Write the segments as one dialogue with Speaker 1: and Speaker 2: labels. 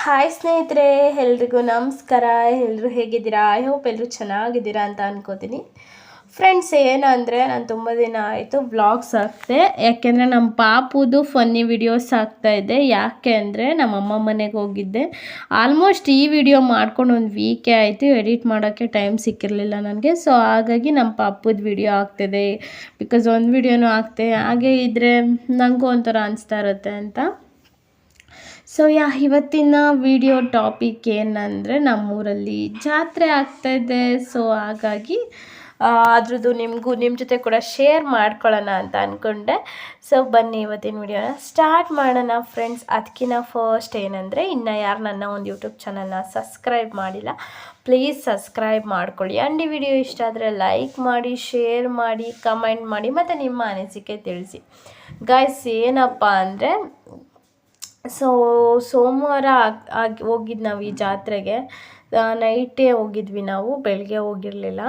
Speaker 1: Hi ಸ್ನೇಹಿತರೆ, ಎಲ್ರಿಗೂ ನಮಸ್ಕಾರ. ಎಲ್ಲರೂ ಹೇಗಿದ್ದೀರಾ? ಐ ಹೋಪ್ ಎಲ್ಲರೂ ಚೆನ್ನಾಗಿದ್ದೀರಾ ಅಂತ ಅನ್ಕೋತೀನಿ. ಫ್ರೆಂಡ್ಸ್ ಏನಂದರೆ ನಾನು ತುಂಬ ದಿನ ಆಯಿತು ವ್ಲಾಗ್ಸ್ ಹಾಕ್ತೆ ಯಾಕೆಂದರೆ ನಮ್ಮ ಪಾಪುದು ಫನ್ನಿ ವಿಡಿಯೋಸ್ ಇದ್ದೆ ಯಾಕೆ ಅಂದರೆ ನಮ್ಮ ಅಮ್ಮ ಮನೆಗೆ ಹೋಗಿದ್ದೆ. ಆಲ್ಮೋಸ್ಟ್ ಈ ವಿಡಿಯೋ ಮಾಡ್ಕೊಂಡು ಒಂದು ವೀಕೆ ಆಯಿತು. ಎಡಿಟ್ ಮಾಡೋಕ್ಕೆ ಟೈಮ್ ಸಿಕ್ಕಿರಲಿಲ್ಲ ನನಗೆ. ಸೊ ಹಾಗಾಗಿ ನಮ್ಮ ಪಾಪುದು ವಿಡಿಯೋ ಆಗ್ತಿದೆ. ಬಿಕಾಸ್ ಒಂದು ವಿಡಿಯೋನೂ ಆಗ್ತೆ. ಹಾಗೆ ಇದ್ದರೆ ನನಗೂ ಒಂಥರ ಅನಿಸ್ತಾ ಇರುತ್ತೆ ಅಂತ. ಸೊ ಯಾ, ಇವತ್ತಿನ ವಿಡಿಯೋ ಟಾಪಿಕ್ ಏನಂದರೆ ನಮ್ಮೂರಲ್ಲಿ ಜಾತ್ರೆ ಆಗ್ತಾಯಿದೆ ಸೊ ಹಾಗಾಗಿ ಅದ್ರದ್ದು ನಿಮಗೂ ನಿಮ್ಮ ಜೊತೆ ಕೂಡ ಶೇರ್ ಮಾಡ್ಕೊಳ್ಳೋಣ ಅಂತ ಅಂದ್ಕೊಂಡೆ ಸೊ ಬನ್ನಿ ಇವತ್ತಿನ ವಿಡಿಯೋನ ಸ್ಟಾರ್ಟ್ ಮಾಡೋಣ ಫ್ರೆಂಡ್ಸ್ ಅದಕ್ಕಿಂತ ಫಸ್ಟ್ ಏನಂದರೆ, ಇನ್ನು ಯಾರು ನನ್ನ ಒಂದು ಯೂಟ್ಯೂಬ್ ಚಾನಲ್ನ ಸಬ್ಸ್ಕ್ರೈಬ್ ಮಾಡಿಲ್ಲ ಪ್ಲೀಸ್ ಸಬ್ಸ್ಕ್ರೈಬ್ ಮಾಡ್ಕೊಳ್ಳಿ. ಆ್ಯಂಡ್ ಈ ವಿಡಿಯೋ ಇಷ್ಟ ಆದರೆ ಲೈಕ್ ಮಾಡಿ ಶೇರ್ ಮಾಡಿ ಕಮೆಂಟ್ ಮಾಡಿ, ಮತ್ತು ನಿಮ್ಮ ಅನಿಸಿಕೆ ತಿಳಿಸಿ. ಗಾಯ್ಸ್ ಏನಪ್ಪ ಅಂದರೆ ಸೊ ಸೋಮವಾರ ಆಗಿ ಹೋಗಿದ್ದು ನಾವು ಈ ಜಾತ್ರೆಗೆ. ನೈಟೇ ಹೋಗಿದ್ವಿ ನಾವು ಬೆಳಗ್ಗೆ ಹೋಗಿರಲಿಲ್ಲ.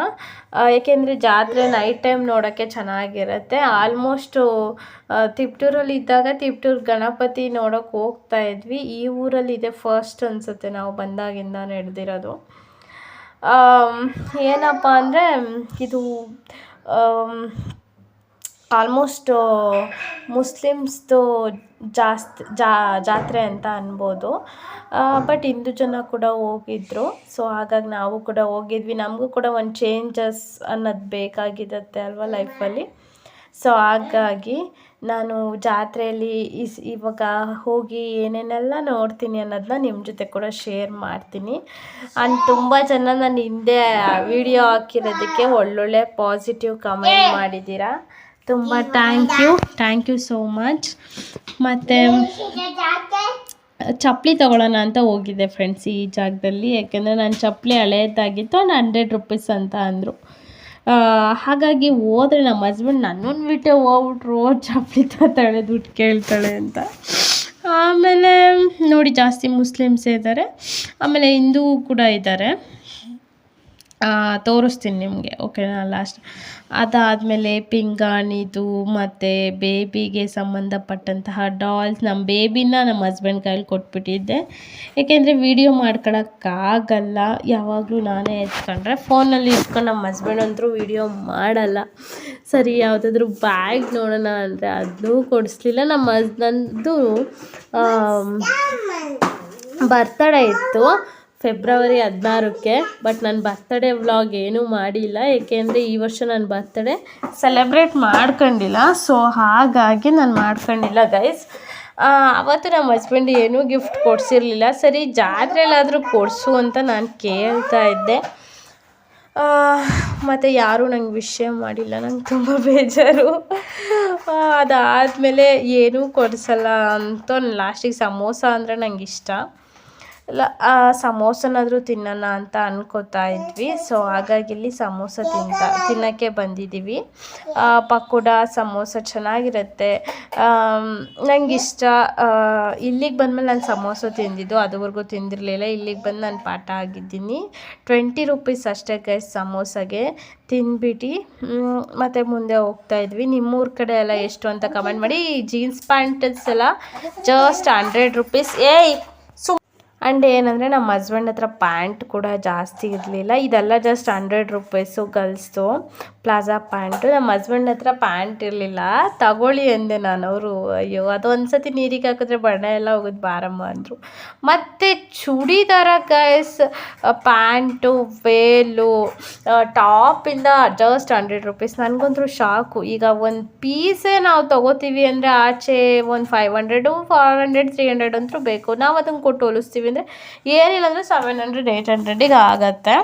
Speaker 1: ಏಕೆಂದರೆ ಜಾತ್ರೆ ನೈಟ್ ಟೈಮ್ ನೋಡೋಕ್ಕೆ ಚೆನ್ನಾಗಿರುತ್ತೆ. ಆಲ್ಮೋಸ್ಟು ತಿಪ್ಟೂರಲ್ಲಿ ಇದ್ದಾಗ ತಿಪ್ಟೂರು ಗಣಪತಿ ನೋಡೋಕ್ಕೆ ಹೋಗ್ತಾ ಇದ್ವಿ. ಈ ಊರಲ್ಲಿ ಇದೆ ಫಸ್ಟ್ ಅನಿಸುತ್ತೆ ನಾವು ಬಂದಾಗಿಂದ ನಡೆದಿರೋದು. ಏನಪ್ಪ ಅಂದರೆ, ಇದು ಆಲ್ಮೋಸ್ಟ್ ಮುಸ್ಲಿಮ್ಸ್ದು ಜಾಸ್ತಿ ಜಾತ್ರೆ ಅಂತ ಅನ್ಬೋದು. ಬಟ್ ಹಿಂದೂ ಜನ ಕೂಡ ಹೋಗಿದ್ರು. ಸೊ ಹಾಗಾಗಿ ನಾವು ಕೂಡ ಹೋಗಿದ್ವಿ. ನಮಗೂ ಕೂಡ ಒಂದು ಚೇಂಜಸ್ ಅನ್ನೋದು ಬೇಕಾಗಿರುತ್ತೆ ಅಲ್ವಾ ಲೈಫಲ್ಲಿ ಸೊ ಹಾಗಾಗಿ ನಾನು ಜಾತ್ರೆಯಲ್ಲಿ ಇಸ್, ಇವಾಗ ಹೋಗಿ ಏನೇನೆಲ್ಲ ನೋಡ್ತೀನಿ ಅನ್ನೋದನ್ನ ನಿಮ್ಮ ಜೊತೆ ಕೂಡ ಶೇರ್ ಮಾಡ್ತೀನಿ. ಆ್ಯಂಡ್ ತುಂಬ ಜನ ನಾನು ಹಿಂದೆ ವಿಡಿಯೋ ಹಾಕಿರೋದಕ್ಕೆ ಒಳ್ಳೊಳ್ಳೆ ಪಾಸಿಟಿವ್ ಕಮೆಂಟ್ ಮಾಡಿದ್ದೀರಾ. ತುಂಬ thank you thank you so much ಮತ್ತು ಚಪ್ಪಲಿ ತೊಗೊಳ್ಳೋಣ ಅಂತ ಹೋಗಿದ್ದೆ ಫ್ರೆಂಡ್ಸ್ ಈ ಜಾಗದಲ್ಲಿ. ಯಾಕೆಂದರೆ ನಾನು ಚಪ್ಪಲಿ ಹಳೇದಾಗಿತ್ತು ಒಂದು ಹಂಡ್ರೆಡ್ ರುಪೀಸ್ ಅಂತ ಅಂದರು. ಹಾಗಾಗಿ ಹೋದ್ರೆ ನಮ್ಮ ಹಸ್ಬೆಂಡ್ ನನ್ನನ್ನು ಬಿಟ್ಟೆ ಹೋಗ್ಬಿಟ್ರು ಚಪ್ಪಲಿ ತತ್ತಾಳೆ ದುಡ್ಡು ಕೇಳ್ತಾಳೆ ಅಂತ. ಆಮೇಲೆ ನೋಡಿ ಜಾಸ್ತಿ ಮುಸ್ಲಿಮ್ಸೇ ಇದ್ದಾರೆ ಆಮೇಲೆ ಹಿಂದೂ ಕೂಡ ಇದ್ದಾರೆ ತೋರಿಸ್ತೀನಿ ನಿಮಗೆ ಓಕೆನಾ ಲಾಸ್ಟ್ ಅದಾದಮೇಲೆ ಪಿಂಗಾಣಿದು ಮತ್ತು ಬೇಬಿಗೆ ಸಂಬಂಧಪಟ್ಟಂತಹ ಡಾಲ್ಸ್ ನಮ್ಮ ಬೇಬಿನ ನಮ್ಮ ಹಸ್ಬೆಂಡ್ ಕೈಲಿ ಕೊಟ್ಬಿಟ್ಟಿದ್ದೆ. ಏಕೆಂದರೆ ವೀಡಿಯೋ ಮಾಡ್ಕೊಳಕ್ಕಾಗಲ್ಲ. ಯಾವಾಗಲೂ ನಾನೇ ಎತ್ಕೊಂಡ್ರೆ ಫೋನಲ್ಲಿ ಇಟ್ಕೊಂಡು ನಮ್ಮ ಹಸ್ಬೆಂಡ್ ಅಂತೂ ವೀಡಿಯೋ ಮಾಡಲ್ಲ. ಸರಿ ಯಾವುದಾದ್ರೂ ಬ್ಯಾಗ್ ನೋಡೋಣ ಅಂದರೆ ಅದನ್ನೂ ಕೊಡಿಸ್ಲಿಲ್ಲ. ನಮ್ಮ ಹಸ್ಬೆಂಡ್ದು ಬರ್ತಡೇ ಇತ್ತು. ಫೆಬ್ರವರಿ ಹದಿನಾರಕ್ಕೆ ಬಟ್ ನನ್ನ ಬರ್ತಡೇ ವ್ಲಾಗ್ ಏನೂ ಮಾಡಿಲ್ಲ. ಏಕೆಂದರೆ ಈ ವರ್ಷ ನನ್ನ ಬರ್ತಡೇ ಸೆಲೆಬ್ರೇಟ್ ಮಾಡ್ಕೊಂಡಿಲ್ಲ. ಸೊ ಹಾಗಾಗಿ ನಾನು ಮಾಡ್ಕೊಂಡಿಲ್ಲ ಗೈಸ್ ಅವತ್ತು ನಮ್ಮ ಹಸ್ಬೆಂಡ್ ಏನೂ ಗಿಫ್ಟ್ ಕೊಡಿಸಿರ್ಲಿಲ್ಲ. ಸರಿ ಜಾತ್ರೆಯಲ್ಲಾದರೂ ಕೊಡಿಸು ಅಂತ ನಾನು ಕೇಳ್ತಾ ಇದ್ದೆ. ಮತ್ತು ಯಾರೂ ನಂಗೆ ವಿಷಯ ಮಾಡಿಲ್ಲ. ನಂಗೆ ತುಂಬ ಬೇಜಾರು. ಅದಾದಮೇಲೆ ಏನೂ ಕೊಡಿಸಲ್ಲ ಅಂತ ಲಾಸ್ಟಿಗೆ ಸಮೋಸ ಅಂದರೆ ನಂಗೆ ಇಷ್ಟ. ಇಲ್ಲ ಸಮೋಸನಾದರೂ ತಿನ್ನೋಣ ಅಂತ ಅನ್ಕೋತಾ ಇದ್ವಿ. ಸೊ ಹಾಗಾಗಿ ಇಲ್ಲಿ ಸಮೋಸ ತಿಂತ ತಿನ್ನೋಕ್ಕೆ ಬಂದಿದ್ದೀವಿ. ಪಕೋಡ, ಸಮೋಸ ಚೆನ್ನಾಗಿರುತ್ತೆ. ನಂಗೆ ಇಷ್ಟ. ಇಲ್ಲಿಗೆ ಬಂದಮೇಲೆ ನಾನು ಸಮೋಸ ತಿಂದಿದ್ದು, ಅದುವರೆಗೂ ತಿಂದಿರಲಿಲ್ಲ. ಇಲ್ಲಿಗೆ ಬಂದು ನಾನು ಪಾಠ ಆಗಿದ್ದೀನಿ. ಟ್ವೆಂಟಿ ರುಪೀಸ್ ಅಷ್ಟೇ ಕೈ ಸಮೋಸಗೆ. ತಿಂದ್ಬಿಟ್ಟು ಮತ್ತು ಮುಂದೆ ಹೋಗ್ತಾ ಇದ್ವಿ. ನಿಮ್ಮೂರ ಕಡೆ ಎಲ್ಲ ಎಷ್ಟು ಅಂತ ಕಮೆಂಟ್ ಮಾಡಿ. ಜೀನ್ಸ್ ಪ್ಯಾಂಟಸ್ ಎಲ್ಲ ಜಸ್ಟ್ ಹಂಡ್ರೆಡ್ ರುಪೀಸ್ ಏಯ್! ಆ್ಯಂಡ್ ಏನಂದರೆ ನಮ್ಮ ಹಸ್ಬೆಂಡ್ ಹತ್ರ ಪ್ಯಾಂಟ್ ಕೂಡ ಜಾಸ್ತಿ ಇರಲಿಲ್ಲ. ಇದೆಲ್ಲ ಜಸ್ಟ್ ಹಂಡ್ರೆಡ್ ರುಪೀಸು ಗರ್ಲ್ಸ್ದು ಪ್ಲಾಜಾ ಪ್ಯಾಂಟು ನಮ್ಮ ಹಸ್ಬೆಂಡ್ ಹತ್ರ ಪ್ಯಾಂಟ್ ಇರಲಿಲ್ಲ. ತಗೊಳ್ಳಿ ಅಂದೆ ನಾನು. ಅವರು, ಅಯ್ಯೋ, ಅದು ಒಂದು ಸತಿ ನೀರಿಗೆ ಹಾಕಿದ್ರೆ ಬಣ್ಣ ಎಲ್ಲ ಹೋಗೋದು, ಬಾರಮ್ಮ ಅಂದರು. ಮತ್ತು ಚೂಡಿದಾರ ಗೈಸ್ ಪ್ಯಾಂಟು ವೇಲು ಟಾಪಿಂದ ಜಸ್ಟ್ ಹಂಡ್ರೆಡ್ ರುಪೀಸ್ ನನಗಂತೂ ಶಾಕು ಈಗ ಒಂದು ಪೀಸೇ ನಾವು ತೊಗೋತೀವಿ ಅಂದರೆ ಆಚೆ ಒಂದು five hundred four hundred three hundred ಅಂತೂ ಬೇಕು. ನಾವು ಅದನ್ನು ಕೊಟ್ಟು ಹೋಲಿಸ್ತೀವಿ. ಅಂದರೆ ಏನಿಲ್ಲ ಅಂದರೆ ಸೆವೆನ್ ಹಂಡ್ರೆಡ್ ಏಯ್ಟ್ ಹಂಡ್ರೆಡಿಗೆ ಆಗತ್ತೆ.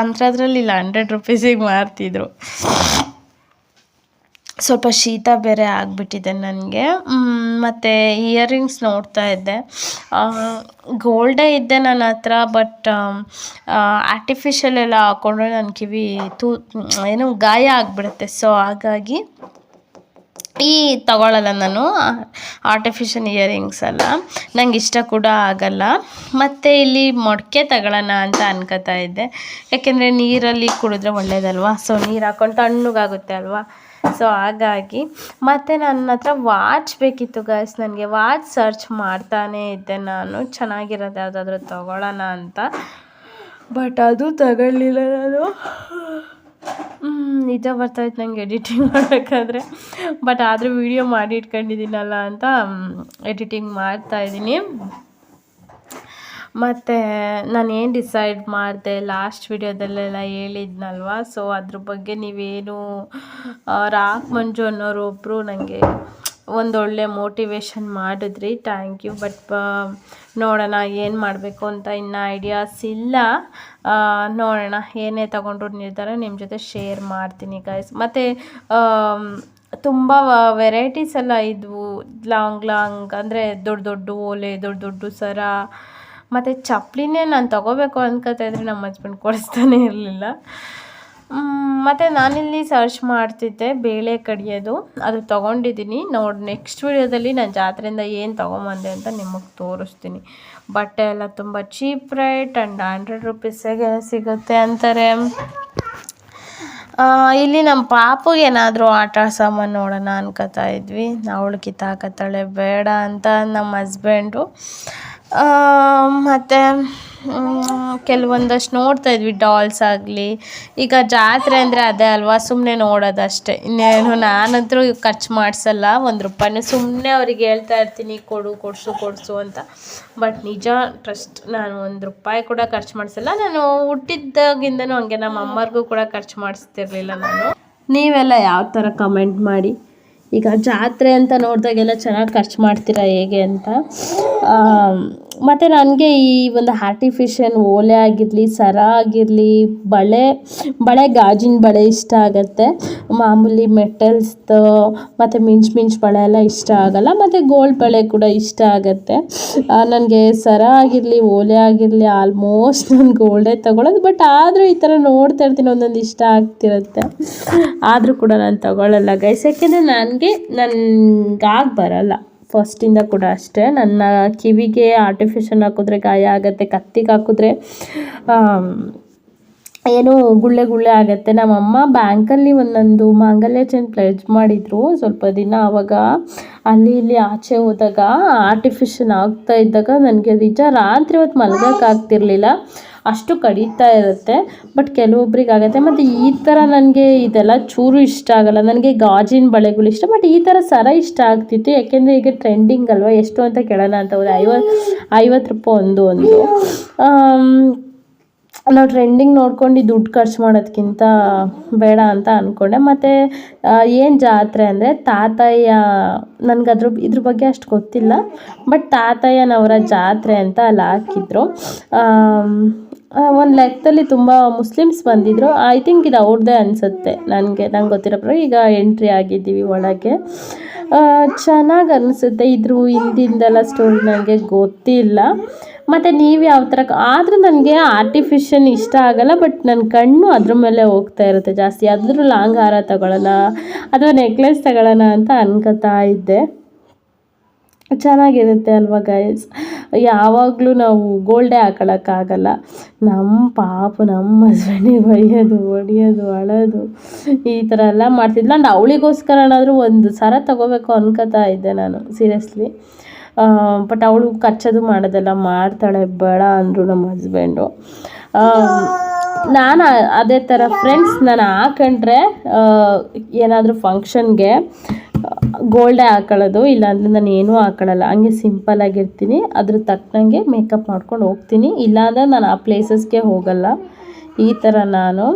Speaker 1: ಅಂಥದ್ರಲ್ಲಿ ಇಲ್ಲ ಹಂಡ್ರೆಡ್ ರುಪೀಸಿಗೆ ಮಾರ್ತಿದ್ರು. ಸ್ವಲ್ಪ ಶೀತ ಬೇರೆ ಆಗಿಬಿಟ್ಟಿದೆ ನನಗೆ. ಮತ್ತು ಇಯರಿಂಗ್ಸ್ ನೋಡ್ತಾ ಇದ್ದೆ. ಗೋಲ್ಡೇ ಇದ್ದೆ ನನ್ನ ಹತ್ರ ಬಟ್ ಆರ್ಟಿಫಿಷಿಯಲ್ ಎಲ್ಲ ಹಾಕ್ಕೊಂಡ್ರೆ ನನ್ನ ಕಿವಿ ತೂ, ಏನು ಗಾಯ ಆಗಿಬಿಡುತ್ತೆ. ಸೊ ಹಾಗಾಗಿ ಈ ತಗೊಳ್ಳಲ್ಲ ನಾನು. ಆರ್ಟಿಫಿಷಿಯಲ್ ಇಯರಿಂಗ್ಸ್ ಎಲ್ಲ ನಂಗೆ ಇಷ್ಟ ಕೂಡ ಆಗಲ್ಲ. ಮತ್ತು ಇಲ್ಲಿ ಮೊಡಕೆ ತಗೊಳ್ಳೋಣ ಅಂತ ಅನ್ಕೋತಾ ಇದ್ದೆ. ಯಾಕೆಂದರೆ ನೀರಲ್ಲಿ ಕುಡಿದ್ರೆ ಒಳ್ಳೇದಲ್ವಾ? ಸೊ ನೀರು ಹಾಕೊಂಡು ತಣ್ಣಗಾಗುತ್ತೆ ಅಲ್ವಾ? ಸೊ ಹಾಗಾಗಿ. ಮತ್ತು ನನ್ನ ಹತ್ರ ವಾಚ್ ಬೇಕಿತ್ತು ಗಾಯ್ಸ್ ನನಗೆ ವಾಚ್ ಸರ್ಚ್ ಮಾಡ್ತಾನೇ ಇದ್ದೆ ನಾನು. ಚೆನ್ನಾಗಿರೋದು ಯಾವುದಾದ್ರೂ ತೊಗೊಳ್ಳೋಣ ಅಂತ. ಬಟ್ ಅದು ತಗೊಳ್ಳಿಲ್ಲ ನಾನು. ನಿಜ ಬರ್ತಾಯಿತ್ತು ನಂಗೆ ಎಡಿಟಿಂಗ್ ಮಾಡಬೇಕಾದ್ರೆ ಬಟ್ ಆದರೂ ವೀಡಿಯೋ ಮಾಡಿ ಇಟ್ಕೊಂಡಿದ್ದೀನಲ್ಲ ಅಂತ ಎಡಿಟಿಂಗ್ ಮಾಡ್ತಾಯಿದ್ದೀನಿ ಮತ್ತು ನಾನು ಏನು ಡಿಸೈಡ್ ಮಾಡಿದೆ? ಲಾಸ್ಟ್ ವಿಡಿಯೋದಲ್ಲೆಲ್ಲ ಹೇಳಿದ್ನಲ್ವ? ಸೊ ಅದ್ರ ಬಗ್ಗೆ ನೀವೇನು ರಾಕ್ ಮಂಜು ಅನ್ನೋರು ಒಬ್ಬರು ನನಗೆ ಒಂದೊಳ್ಳೆ ಮೋಟಿವೇಶನ್ ಮಾಡಿದ್ರಿ. ಥ್ಯಾಂಕ್ ಯು ಬಟ್ ನೋಡೋಣ ಏನು ಮಾಡಬೇಕು ಅಂತ ಇನ್ನೂ ಐಡಿಯಾಸ್ ಇಲ್ಲ. ನೋಡೋಣ ಏನೇ ತಗೊಂಡ್ರು ನಿರ್ಧಾರ ನಿಮ್ಮ ಜೊತೆ ಶೇರ್ ಮಾಡ್ತೀನಿ ಗೈಸ್ ಮತ್ತು ತುಂಬ ವೆರೈಟೀಸ್ ಎಲ್ಲ ಇದ್ವು. ಲಾಂಗ್ ಲಾಂಗ್ ಅಂದರೆ ದೊಡ್ಡ ದೊಡ್ಡ ಓಲೆ, ದೊಡ್ಡ ದೊಡ್ಡ ಸರ. ಮತ್ತು ಚಪ್ಪಲಿನೇ ನಾನು ತೊಗೋಬೇಕು ಅನ್ಕೋತಾ ಇದ್ರೆ ನಮ್ಮ ಹಸ್ಬೆಂಡ್ ಕೊಡಿಸ್ತಾನೆ ಇರಲಿಲ್ಲ. ಮತ್ತು ನಾನಿಲ್ಲಿ ಸರ್ಚ್ ಮಾಡ್ತಿದ್ದೆ ಬೇಳೆ ಕಡಿಯೋದು. ಅದು ತೊಗೊಂಡಿದ್ದೀನಿ. ನೋಡಿ ನೆಕ್ಸ್ಟ್ ವೀಡಿಯೋದಲ್ಲಿ ನಾನು ಜಾತ್ರೆಯಿಂದ ಏನು ತೊಗೊಂಬಂದೆ ಅಂತ ನಿಮಗೆ ತೋರಿಸ್ತೀನಿ. ಬಟ್ಟೆ ಎಲ್ಲ ತುಂಬ ಚೀಪ್ ರೇಟ್ ಆ್ಯಂಡ್ ಹಂಡ್ರೆಡ್ ರುಪೀಸಿಗೆ ಸಿಗುತ್ತೆ ಅಂತಾರೆ. ಇಲ್ಲಿ ನಮ್ಮ ಪಾಪುಗೆ ಏನಾದರೂ ಆಟ ಸಾಮಾನು ನೋಡೋಣ ಅನ್ಕೋತಾ ಇದ್ವಿ. ಅವಳು ಕಿತ್ತಾಕತ್ತಾಳೆ ಬೇಡ ಅಂತ ನಮ್ಮ ಹಸ್ಬೆಂಡು ಮತ್ತು ಕೆಲವೊಂದಷ್ಟು ನೋಡ್ತಾ ಇದ್ವಿ ಡಾಲ್ಸ್ ಆಗಲಿ. ಈಗ ಜಾತ್ರೆ ಅಂದರೆ ಅದೇ ಅಲ್ವಾ ಸುಮ್ಮನೆ ನೋಡೋದಷ್ಟೇ. ಇನ್ನೇನು ನಾನಂತೂ ಖರ್ಚು ಮಾಡಿಸಲ್ಲ, ಒಂದು ರೂಪಾಯಿನೂ ಸುಮ್ಮನೆ ಅವ್ರಿಗೆ ಹೇಳ್ತಾ ಇರ್ತೀನಿ, ಕೊಡು, ಕೊಡಿಸು ಕೊಡಿಸು ಅಂತ. ಬಟ್ ನಿಜ ಟ್ರಸ್ಟ್ ನಾನು ಒಂದು ರೂಪಾಯಿ ಕೂಡ ಖರ್ಚು ಮಾಡಿಸಲ್ಲ. ನಾನು ಹುಟ್ಟಿದ್ದಾಗಿಂದನೂ ಹಂಗೆ ನಮ್ಮ ಅಮ್ಮರಿಗೂ ಕೂಡ ಖರ್ಚು ಮಾಡಿಸ್ತಿರ್ಲಿಲ್ಲ ನಾನು. ನೀವೆಲ್ಲ ಯಾವ ಥರ ಕಮೆಂಟ್ ಮಾಡಿ? ಈಗ ಜಾತ್ರೆ ಅಂತ ನೋಡಿದಾಗೆಲ್ಲ ಚೆನ್ನಾಗಿ ಖರ್ಚು ಮಾಡ್ತೀರಾ ಹೇಗೆ ಅಂತ? ಮತ್ತು ನನಗೆ ಈ ಒಂದು ಆರ್ಟಿಫಿಷಿಯಲ್ ಓಲೆ ಆಗಿರಲಿ, ಸರ ಆಗಿರಲಿ, ಬಳೆ ಬಳೆ ಗಾಜಿನ ಬಳೆ ಇಷ್ಟ ಆಗುತ್ತೆ. ಮಾಮೂಲಿ ಮೆಟಲ್ಸ್ದು ಮತ್ತು ಮಿಂಚು ಮಿಂಚು ಬಳೆ ಎಲ್ಲ ಇಷ್ಟ ಆಗೋಲ್ಲ, ಮತ್ತು ಗೋಲ್ಡ್ ಬಳೆ ಕೂಡ ಇಷ್ಟ ಆಗುತ್ತೆ. ನನಗೆ ಸರ ಆಗಿರಲಿ, ಓಲೆ ಆಗಿರಲಿ ಆಲ್ಮೋಸ್ಟ್ ನಾನು ಗೋಲ್ಡೇ ತೊಗೊಳೋದು ಬಟ್ ಆದರೂ ಈ ಥರ ನೋಡ್ತಾ ಇರ್ತೀನಿ, ಒಂದೊಂದು ಇಷ್ಟ ಆಗ್ತಿರುತ್ತೆ. ಆದರೂ ಕೂಡ ನಾನು ತೊಗೊಳ್ಳಲ್ಲ ಗೈಸ್ ಯಾಕೆಂದರೆ ನನಗೆ ನನಗಾಗಿ ಬರಲ್ಲ. ಫಸ್ಟಿಂದ ಕೂಡ ಅಷ್ಟೇ. ನನ್ನ ಕಿವಿಗೆ ಆರ್ಟಿಫಿಷಿಯಲ್ ಹಾಕಿದ್ರೆ ಗಾಯ ಆಗುತ್ತೆ, ಕತ್ತಿಗೆ ಹಾಕಿದ್ರೆ ಏನು ಗುಳ್ಳೆ ಗುಳ್ಳೆ ಆಗುತ್ತೆ. ನಮ್ಮಮ್ಮ ಬ್ಯಾಂಕಲ್ಲಿ ಒಂದೊಂದು ಮಾಂಗಲ್ಯ ಚೈನ್ ಪ್ಲೇಜ್ ಮಾಡಿದರು. ಸ್ವಲ್ಪ ದಿನ ಆವಾಗ ಅಲ್ಲಿ ಇಲ್ಲಿ ಆಚೆ ಹೋದಾಗ ಆರ್ಟಿಫಿಷನ್ ಆಗ್ತಾ ಇದ್ದಾಗ ನನಗೆ ನಿಜ ರಾತ್ರಿ ಹೊತ್ತು ಮಲ್ಗೋಕ್ಕಾಗ್ತಿರ್ಲಿಲ್ಲ ಅಷ್ಟು ಕಡಿತಾ ಇರುತ್ತೆ. ಬಟ್ ಕೆಲವೊಬ್ರಿಗೆ ಆಗುತ್ತೆ ಮತ್ತು ಈ ಥರ ನನಗೆ ಇದೆಲ್ಲ ಚೂರು ಇಷ್ಟ ಆಗಲ್ಲ. ನನಗೆ ಗಾಜಿನ ಬಳೆಗಳು ಇಷ್ಟ. ಬಟ್ ಈ ಥರ ಸರ ಇಷ್ಟ ಆಗ್ತಿತ್ತು. ಯಾಕೆಂದರೆ ಈಗ ಟ್ರೆಂಡಿಂಗ್ ಅಲ್ವಾ? ಎಷ್ಟು ಅಂತ ಕೇಳೋಣ ಅಂತ ಹೋದೆ. ಐವತ್ತು ಐವತ್ತು ರೂಪಾಯಿ ಒಂದು ಒಂದು. ನಾವು ಟ್ರೆಂಡಿಂಗ್ ನೋಡ್ಕೊಂಡು ದುಡ್ಡು ಖರ್ಚು ಮಾಡೋದಕ್ಕಿಂತ ಬೇಡ ಅಂತ ಅಂದ್ಕೊಂಡೆ ಮತ್ತು ಏನು ಜಾತ್ರೆ ಅಂದರೆ ತಾತಯ್ಯ ನನಗೆ ಅದ್ರ ಇದ್ರ ಬಗ್ಗೆ ಅಷ್ಟು ಗೊತ್ತಿಲ್ಲ. ಬಟ್ ತಾತಯ್ಯನವರ ಜಾತ್ರೆ ಅಂತ ಅಲ್ಲಿ ಹಾಕಿದ್ರು. ಒಂದು ಲೆಕ್ಕದಲ್ಲಿ ತುಂಬ ಮುಸ್ಲಿಮ್ಸ್ ಬಂದಿದ್ದರು ಐ ಥಿಂಕ್ ಇದು ಅವ್ರದ್ದೇ ಅನಿಸುತ್ತೆ. ನನಗೆ, ನಂಗೆ ಗೊತ್ತಿರೋ ಈಗ ಎಂಟ್ರಿ ಆಗಿದ್ದೀವಿ ಒಳಗೆ. ಚೆನ್ನಾಗಿ ಅನಿಸುತ್ತೆ. ಇದ್ರ ಹಿಂದಿಂದೆಲ್ಲ ಸ್ಟೋರಿ ನನಗೆ ಗೊತ್ತಿಲ್ಲ. ಮತ್ತು ನೀವು ಯಾವ ಥರ ಆದರೂ ನನಗೆ ಆರ್ಟಿಫಿಷಿಯಲ್ ಇಷ್ಟ ಆಗಲ್ಲ ಬಟ್ ನನ್ನ ಕಣ್ಣು ಅದ್ರ ಮೇಲೆ ಹೋಗ್ತಾ ಇರುತ್ತೆ ಜಾಸ್ತಿ. ಅದ್ರ ಲಾಂಗ್ ಹಾರ ತಗೊಳ್ಳೋಣ ಅಥವಾ ನೆಕ್ಲೆಸ್ ತಗೊಳ್ಳೋಣ ಅಂತ ಅನ್ಕೋತಾ ಇದ್ದೆ. ಚೆನ್ನಾಗಿರುತ್ತೆ ಅಲ್ವಾ ಗೈಸ್ ಯಾವಾಗಲೂ ನಾವು ಗೋಲ್ಡೇ ಹಾಕೊಳಕ್ಕಾಗಲ್ಲ. ನಮ್ಮ ಪಾಪ ನಮ್ಮ ಹಸ್ಬೆಂಡಿಗೆ ಬೈಯೋದು ಹೊಡಿಯೋದು, ಅಳೋದು, ಈ ಥರ ಎಲ್ಲ ಮಾಡ್ತಿದ್ಲು. ಅವಳಿಗೋಸ್ಕರ ಅವಳಿಗೋಸ್ಕರನಾದರೂ ಒಂದು ಸರ ತಗೋಬೇಕು ಅನ್ಕೋತಾ ಇದ್ದೆ ನಾನು ಸೀರಿಯಸ್ಲಿ ಬಟ್ ಅವಳು ಕಚ್ಚೋದು ಮಾಡೋದೆಲ್ಲ ಮಾಡ್ತಾಳೆ, ಬೇಡ ಅಂದರು ನಮ್ಮ ಹಸ್ಬೆಂಡು. ನಾನು ಅದೇ ಥರ ಫ್ರೆಂಡ್ಸ್ ನಾನು ಹಾಕೊಂಡ್ರೆ ಏನಾದರೂ ಫಂಕ್ಷನ್ಗೆ ಗೋಲ್ಡೇ ಹಾಕೊಳ್ಳೋದು ಇಲ್ಲಾಂದರೆ ನಾನು ಏನೂ ಹಾಕೊಳ್ಳಲ್ಲ. ಹಂಗೆ ಸಿಂಪಲ್ಲಾಗಿರ್ತೀನಿ ಅದ್ರ ತಕ್ಕಂಗೆ ಮೇಕಪ್ ಮಾಡ್ಕೊಂಡು ಹೋಗ್ತೀನಿ. ಇಲ್ಲಾಂದರೆ ನಾನು ಆ ಪ್ಲೇಸಸ್ಗೆ ಹೋಗಲ್ಲ. ಈ ಥರ ನಾನು.